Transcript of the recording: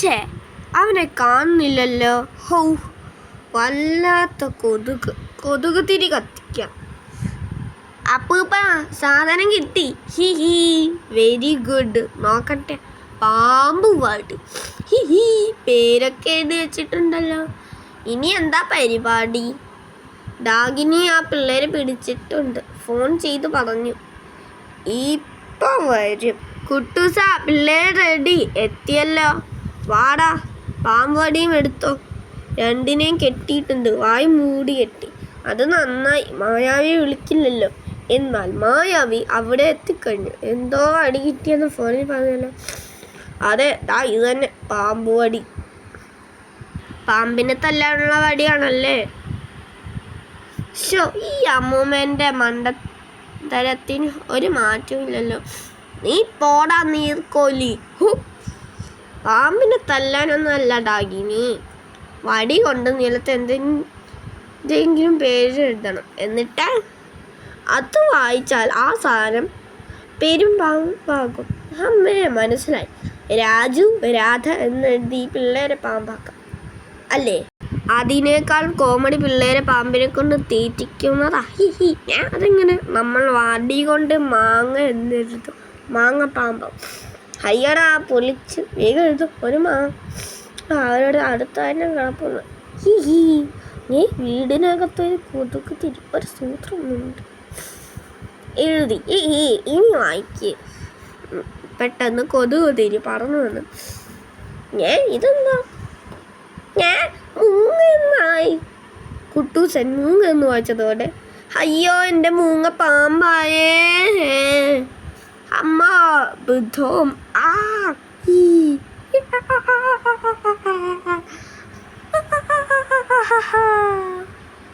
ഛേ അവനെ കാണുന്നില്ലല്ലോ. ഹൗ വല്ലാത്ത കൊതുക്. കൊതുക് തിരി കത്തിക്കാം. അപ്പൂപ്പ സാധനം കിട്ടി. He he. വെരി ഗുഡ് നോക്കട്ടെ. പാമ്പ് പാട്ട് ഹി ഹി. പേരൊക്കെ എഴുതി വെച്ചിട്ടുണ്ടല്ലോ. ഇനി എന്താ പരിപാടി? ഡാഗിനി ആ പിള്ളേരെ പിടിച്ചിട്ടുണ്ട്. ഫോൺ ചെയ്ത് പറഞ്ഞു. ഇപ്പം വരും. കുട്ടൂസ പിള്ളേർ റെഡി എത്തിയല്ലോ. വാടാ പാമ്പടിയും എടുത്തോ. രണ്ടിനെയും കെട്ടിയിട്ടുണ്ട്. വായി മൂടി കെട്ടി. അത് നന്നായി. മായാവി വിളിക്കില്ലല്ലോ. എന്നാൽ മായാവി അവിടെ എത്തിക്കഴിഞ്ഞു. എന്തോ അടി കിട്ടിയെന്ന് ഫോണിൽ പറഞ്ഞല്ലോ. അതെ ദാ ഇത് തന്നെ. പാമ്പ് വടി പാമ്പിനെ തല്ലാനുള്ള വടിയാണല്ലേ? ഷോ ഈ അമ്മൂമ്മേന്റെ മണ്ടത്തരത്തിന് ഒരു മാറ്റമില്ലല്ലോ നീ പോടാ നീർക്കോലി ഹു. പാമ്പിനെ തല്ലാനൊന്നും അല്ല ഡാഗിനി വടി കൊണ്ട് നിലത്ത് എന്തെങ്കിലും പേര് എഴുതണം. എന്നിട്ട് അത് വായിച്ചാൽ ആ സാധനം പേരും പാമ്പാകും അമ്മേ മനസ്സിലായി. രാജു രാധ എന്നെഴുതി പിള്ളേരെ പാമ്പാക്കാം. അല്ലേ? അതിനേക്കാൾ കോമഡി പിള്ളേരെ പാമ്പിനെ കൊണ്ട് തീറ്റിക്കുന്നതാ. He he. ഞാൻ അതെങ്ങനെ? നമ്മൾ വാടി കൊണ്ട് മാങ്ങ എന്നെഴുതും മാങ്ങ പാമ്പം. അയ്യടാ പൊളിച്ച്. വേഗം എഴുതും. ഒരു മാ. അവരുടെ അടുത്ത് തന്നെ കിടപ്പുന്നു ഹി ഹി. നീ വീടിനകത്തൊരു കൊതുക് തിരി ഒരു സൂത്രമുണ്ട് എഴുതി. ഈ ഇനി വായിക്ക്. പെട്ടെന്ന് കൊതുക് തിരി പറഞ്ഞു വന്നു. ഞാൻ ഇതെന്താ? ഞാൻ മൂങ്ങെന്നായി. കുട്ടൂസൻ മൂങ്ങ എന്ന് വായിച്ചതോടെ. അയ്യോ എന്റെ മൂങ്ങ പാമ്പായേ. মা ধম আ ই ha ha ha ha ha ha ha ha ha ha ha